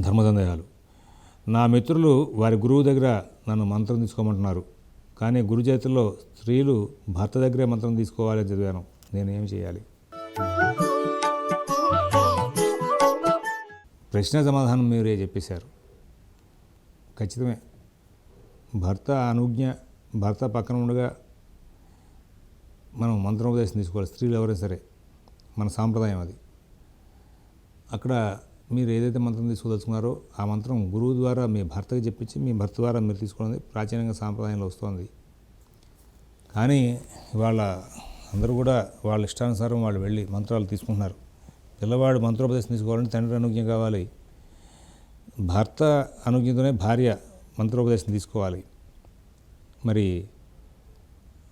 ధర్మసందేహాలు నా మిత్రులు వారి గురువు దగ్గర నన్ను మంత్రం తీసుకోమంటున్నారు. కానీ గురు చేతుల్లో స్త్రీలు భర్త దగ్గరే మంత్రం తీసుకోవాలని చదివాను. నేను ఏం చేయాలి? ప్రశ్న సమాధానం మీరే చెప్పేశారు. ఖచ్చితమే. భర్త అనుజ్ఞ భర్త పక్కన ఉండగా మనం మంత్రోపదేశం తీసుకోవాలి. స్త్రీలు ఎవరైనా సరే. మన సాంప్రదాయం అది. అక్కడ మీరు ఏదైతే మంత్రం తీసుకోదలుచుకున్నారో ఆ మంత్రం గురువు ద్వారా మీ భర్తకి చెప్పించి మీ భర్త ద్వారా మీరు తీసుకోవడం ప్రాచీనంగా సాంప్రదాయంలో వస్తుంది. కానీ వాళ్ళ అందరూ కూడా వాళ్ళ ఇష్టానుసారం వాళ్ళు వెళ్ళి మంత్రాలు తీసుకుంటున్నారు. పిల్లవాడు మంత్రోపదేశం తీసుకోవాలంటే తండ్రి అనుజ్ఞ కావాలి. భర్త అనుజ్ఞతోనే భార్య మంత్రోపదేశం తీసుకోవాలి. మరి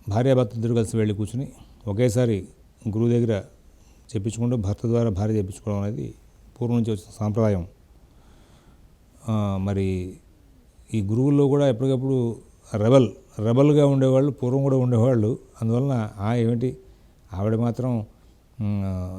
భార్యాభర్త ఇద్దరు కలిసి వెళ్ళి కూర్చుని ఒకేసారి గురువు దగ్గర చెప్పించుకుంటూ భర్త ద్వారా భార్య చెప్పించుకోవడం అనేది పూర్వం నుంచి వచ్చిన సాంప్రదాయం. మరి ఈ గురువుల్లో కూడా ఎప్పటికప్పుడు రెబల్ రెబల్గా ఉండేవాళ్ళు పూర్వం కూడా ఉండేవాళ్ళు. అందువలన ఆ ఏమిటి ఆవిడ మాత్రం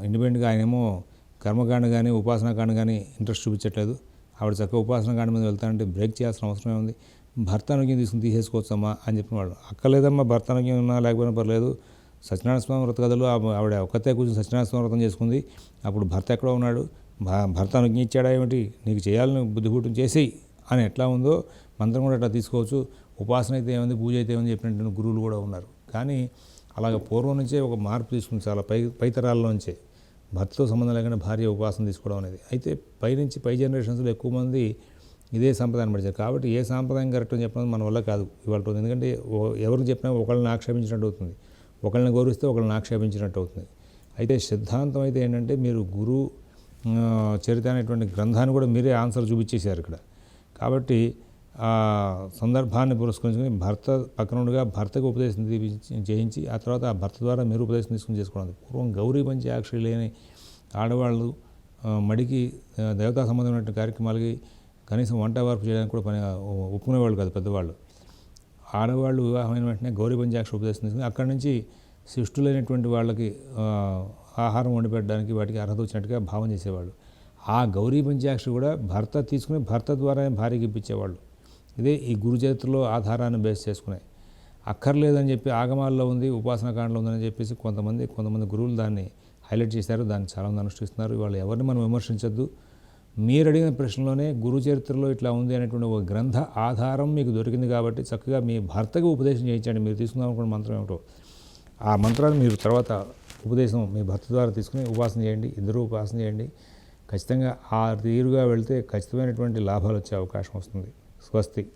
ఇండిపెండెంట్గా ఆయనేమో కర్మకాండ కానీ ఉపాసనకాండ కానీ ఇంట్రెస్ట్ చూపించట్లేదు. ఆవిడ చక్కగా ఉపాసనకాండ మీద వెళ్తానంటే బ్రేక్ చేయాల్సిన అవసరం ఉంది. భర్త అనుగ్యం తీసుకుని తీసేసుకోవచ్చమ్మా అని చెప్పిన వాళ్ళు అక్కర్లేదమ్మా భర్త అనుగ్యం ఉన్నా లేకపోయినా పర్లేదు. సత్యనారాయణ స్వామి వ్రత కథలో ఆ- ఆవిడ ఒక్కతే కూర్చొని సత్యనారాయణ స్వామి వ్రతం చేసుకుంది. అప్పుడు భర్త ఎక్కడో ఉన్నాడు. భ- భర్త అనుజ్ఞించాడా ఏమిటి? నీకు చేయాలని బుద్ధిపూటం చేసేయి అని ఎట్లా ఉందో మంత్రం కూడా అట్లా తీసుకోవచ్చు. ఉపాసన అయితే ఏముంది? పూజ అయితే ఏముంది? చెప్పినట్టు గురువులు కూడా ఉన్నారు. కానీ అలాగ పూర్వం నుంచే ఒక మార్పు తీసుకుంది చాలా. పై పైతరాల్లోంచే భర్తతో సంబంధం లేకుండా భార్య ఉపాసన తీసుకోవడం అనేది. అయితే పైనుంచి పై జనరేషన్స్లో ఎక్కువ మంది ఇదే సంప్రదాయం పడిచారు కాబట్టి ఏ సాంప్రదాయం కరెక్ట్ అని చెప్పడం మన వల్ల కాదు ఇవాళ ఎందుకంటే ఎవరిని చెప్పినా ఒకళ్ళని ఆక్షేపించినట్టు అవుతుంది. ఒకళ్ళని గౌరవిస్తే ఒకళ్ళని ఆక్షేపించినట్టు అవుతుంది. అయితే సిద్ధాంతం అయితే ఏంటంటే మీరు గురువు చరిత అనేటువంటి గ్రంథాన్ని కూడా మీరే ఆన్సర్ చూపించేశారు ఇక్కడ. కాబట్టి ఆ సందర్భాన్ని పురస్కరించుకొని భర్త పక్కనుండగా భర్తకు ఉపదేశం చేయించి ఆ తర్వాత ఆ భర్త ద్వారా మీరు ఉపదేశం తీసుకుని చేసుకోవడం పూర్వం గౌరీ పంచి లేని ఆడవాళ్ళు మడికి దేవతా సంబంధమైనటువంటి కార్యక్రమాలకి కనీసం వంట వార్పు చేయడానికి కూడా పని ఒప్పుకునేవాళ్ళు కాదు పెద్దవాళ్ళు. ఆడవాళ్ళు వివాహమైన వెంటనే గౌరీ పంచాక్ష ఉపదేశం తీసుకుని అక్కడి నుంచి శిష్టులైనటువంటి వాళ్ళకి ఆహారం వండి పెట్టడానికి వాటికి అర్హత వచ్చినట్టుగా భావం చేసేవాళ్ళు. ఆ గౌరీ పంచాక్ష కూడా భర్త తీసుకుని భర్త ద్వారానే భార్యకి ఇప్పించేవాళ్ళు. ఇదే ఈ గురు చరిత్రలో ఆధారాన్ని బేస్ చేసుకునే అక్కర్లేదని చెప్పి ఆగమాల్లో ఉంది ఉపాసనకాండలో ఉందని చెప్పేసి కొంతమంది కొంతమంది గురువులు దాన్ని హైలైట్ చేశారు. దాన్ని చాలామంది అనుష్ఠిస్తున్నారు. వాళ్ళు ఎవరిని మనం విమర్శించద్దు. మీరు అడిగిన ప్రశ్నలోనే గురు చరిత్రలో ఇట్లా ఉంది అనేటువంటి ఒక గ్రంథ ఆధారం మీకు దొరికింది కాబట్టి చక్కగా మీ భర్తకు ఉపదేశం చేయించండి. మీరు తీసుకుందాం అనుకున్న మంత్రం ఏమిటో. ఆ మంత్రాన్ని మీరు తర్వాత ఉపదేశం మీ భర్త ద్వారా తీసుకుని ఉపాసన చేయండి ఇద్దరు ఉపాసన చేయండి. ఖచ్చితంగా ఆ తీరుగా వెళ్తే ఖచ్చితమైనటువంటి లాభాలు వచ్చే అవకాశం వస్తుంది. స్వస్తి.